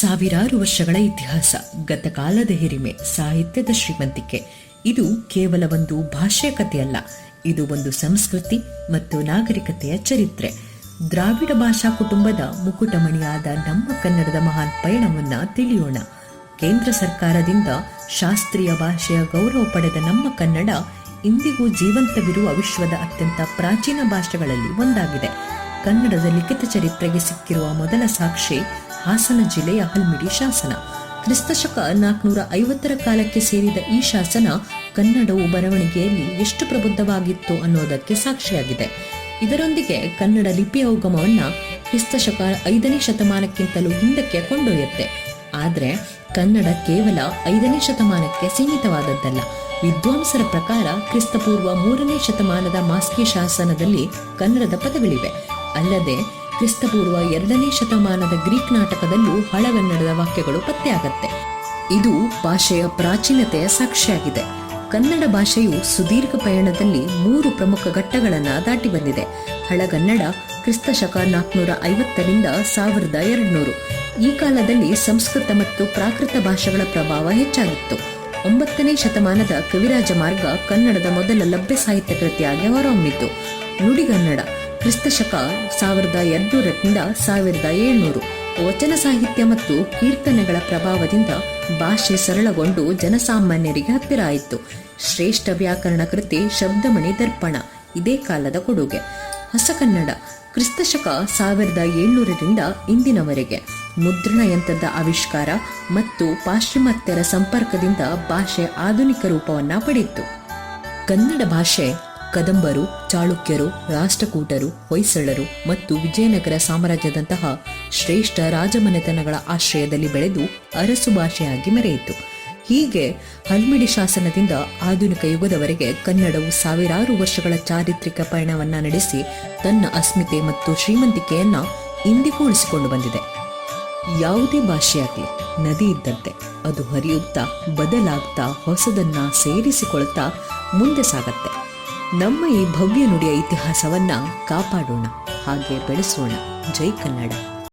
ಸಾವಿರಾರು ವರ್ಷಗಳ ಇತಿಹಾಸ, ಗತಕಾಲದ ಹಿರಿಮೆ, ಸಾಹಿತ್ಯದ ಶ್ರೀಮಂತಿಕೆ. ಇದು ಕೇವಲ ಒಂದು ಭಾಷೆಯ ಕಥೆಯಲ್ಲ ಇದು ಒಂದು ಸಂಸ್ಕೃತಿ ಮತ್ತು ನಾಗರಿಕತೆಯ ಚರಿತ್ರೆ. ದ್ರಾವಿಡ ಭಾಷಾ ಕುಟುಂಬದ ಮುಕುಟಮಣಿಯಾದ ನಮ್ಮ ಕನ್ನಡದ ಮಹಾನ್ ಪಯಣವನ್ನ ತಿಳಿಯೋಣ. ಕೇಂದ್ರ ಸರ್ಕಾರದಿಂದ ಶಾಸ್ತ್ರೀಯ ಭಾಷೆಯ ಗೌರವ ಪಡೆದ ನಮ್ಮ ಕನ್ನಡ ಇಂದಿಗೂ ಜೀವಂತವಿರುವ ವಿಶ್ವದ ಅತ್ಯಂತ ಪ್ರಾಚೀನ ಭಾಷೆಗಳಲ್ಲಿ ಒಂದಾಗಿದೆ. ಕನ್ನಡದ ಲಿಖಿತ ಚರಿತ್ರೆಗೆ ಸಿಕ್ಕಿರುವ ಮೊದಲ ಸಾಕ್ಷಿ ಹಾಸನ ಜಿಲ್ಲೆಯ ಹಲ್ಮಿಡಿ ಶಾಸನ. ಕ್ರಿಸ್ತಶಕ ನಾಲ್ಕುನೂರ ಐವತ್ತರ ಕಾಲಕ್ಕೆ ಸೇರಿದ ಈ ಶಾಸನ ಕನ್ನಡವು ಬರವಣಿಗೆಯಲ್ಲಿ ಎಷ್ಟು ಪ್ರಬುದ್ಧವಾಗಿತ್ತು ಅನ್ನೋದಕ್ಕೆ ಸಾಕ್ಷಿಯಾಗಿದೆ. ಇದರೊಂದಿಗೆ ಕನ್ನಡ ಲಿಪಿಯ ಉಗಮವನ್ನು ಕ್ರಿಸ್ತಶಕ ಐದನೇ ಶತಮಾನಕ್ಕಿಂತಲೂ ಹಿಂದಕ್ಕೆ ಕೊಂಡೊಯ್ಯುತ್ತೆ. ಆದರೆ ಕನ್ನಡ ಕೇವಲ ಐದನೇ ಶತಮಾನಕ್ಕೆ ಸೀಮಿತವಾದದ್ದಲ್ಲ. ವಿದ್ವಾಂಸರ ಪ್ರಕಾರ ಕ್ರಿಸ್ತಪೂರ್ವ ಮೂರನೇ ಶತಮಾನದ ಮಾಸ್ಕಿ ಶಾಸನದಲ್ಲಿ ಕನ್ನಡದ ಪದಗಳಿವೆ. ಅಲ್ಲದೆ ಕ್ರಿಸ್ತಪೂರ್ವ ಎರಡನೇ ಶತಮಾನದ ಗ್ರೀಕ್ ನಾಟಕದಲ್ಲೂ ಹಳಗನ್ನಡದ ವಾಕ್ಯಗಳು ಪತ್ತೆಯಾಗತ್ತೆ. ಇದು ಭಾಷೆಯ ಪ್ರಾಚೀನತೆಯ ಸಾಕ್ಷಿಯಾಗಿದೆ. ಕನ್ನಡ ಭಾಷೆಯು ಸುದೀರ್ಘ ಪಯಣದಲ್ಲಿ ಮೂರು ಪ್ರಮುಖ ಘಟ್ಟಗಳನ್ನು ದಾಟಿ ಬಂದಿದೆ ಹಳಗನ್ನಡ ಕ್ರಿಸ್ತ ಶಕ ನಾಲ್ಕುನೂರ ಐವತ್ತರಿಂದ ಸಾವಿರದ ಎರಡುನೂರು. ಈ ಕಾಲದಲ್ಲಿ ಸಂಸ್ಕೃತ ಮತ್ತು ಪ್ರಾಕೃತ ಭಾಷೆಗಳ ಪ್ರಭಾವ ಹೆಚ್ಚಾಗಿತ್ತು. ಒಂಬತ್ತನೇ ಶತಮಾನದ ಕವಿರಾಜ ಮಾರ್ಗ ಕನ್ನಡದ ಮೊದಲ ಲಭ್ಯ ಸಾಹಿತ್ಯ ಕೃತಿಯಾಗಿ ಹೊರಹೊಮ್ಮಿತು. ನುಡಿಗನ್ನಡ ಕ್ರಿಸ್ತಶಕ ಸಾವಿರದ ಎರಡ್ನೂರರಿಂದ ಸಾವಿರದ ಏಳ್ನೂರು. ವಚನ ಸಾಹಿತ್ಯ ಮತ್ತು ಕೀರ್ತನೆಗಳ ಪ್ರಭಾವದಿಂದ ಭಾಷೆ ಸರಳಗೊಂಡು ಜನಸಾಮಾನ್ಯರಿಗೆ ಹತ್ತಿರ ಆಯಿತು ಶ್ರೇಷ್ಠ ವ್ಯಾಕರಣ ಕೃತಿ ಶಬ್ದಮಣಿ ದರ್ಪಣ, ಇದೇ ಕಾಲದ ಕೊಡುಗೆ. ಹೊಸಕನ್ನಡ ಕ್ರಿಸ್ತಶಕ ಸಾವಿರದ ಏಳ್ನೂರರಿಂದ ಇಂದಿನವರೆಗೆ. ಮುದ್ರಣ ಯಂತ್ರದ ಆವಿಷ್ಕಾರ ಮತ್ತು ಪಾಶ್ಚಿಮಾತ್ಯರ ಸಂಪರ್ಕದಿಂದ ಭಾಷೆ ಆಧುನಿಕ ರೂಪವನ್ನ ಪಡೆಯಿತು. ಕನ್ನಡ ಭಾಷೆ ಕದಂಬರು, ಚಾಳುಕ್ಯರು, ರಾಷ್ಟ್ರಕೂಟರು, ಹೊಯ್ಸಳರು ಮತ್ತು ವಿಜಯನಗರ ಸಾಮ್ರಾಜ್ಯದಂತಹ ಶ್ರೇಷ್ಠ ರಾಜಮನೆತನಗಳ ಆಶ್ರಯದಲ್ಲಿ ಬೆಳೆದು ಅರಸು ಭಾಷೆಯಾಗಿ ಮೆರೆಯಿತು. ಹೀಗೆ ಹಲ್ಮಿಡಿ ಶಾಸನದಿಂದ ಆಧುನಿಕ ಯುಗದವರೆಗೆ ಕನ್ನಡವು ಸಾವಿರಾರು ವರ್ಷಗಳ ಚಾರಿತ್ರಿಕ ಪಯಣವನ್ನ ನಡೆಸಿ ತನ್ನ ಅಸ್ಮಿತೆ ಮತ್ತು ಶ್ರೀಮಂತಿಕೆಯನ್ನ ಇಂದಿಗೂ ಉಳಿಸಿಕೊಂಡು ಬಂದಿದೆ. ಯಾವುದೇ ಭಾಷೆಯಾಗಲಿ ನದಿ ಇದ್ದಂತೆ ಅದು ಹರಿಯುತ್ತಾ, ಬದಲಾಗ್ತಾ, ಹೊಸದನ್ನ ಸೇರಿಸಿಕೊಳ್ತಾ ಮುಂದೆ ಸಾಗತ್ತೆ. ನಮ್ಮ ಈ ಭವ್ಯ ನುಡಿಯ ಇತಿಹಾಸವನ್ನ ಕಾಪಾಡೋಣ ಹಾಗೆ ಬೆಳೆಸೋಣ. ಜೈ ಕನ್ನಡ.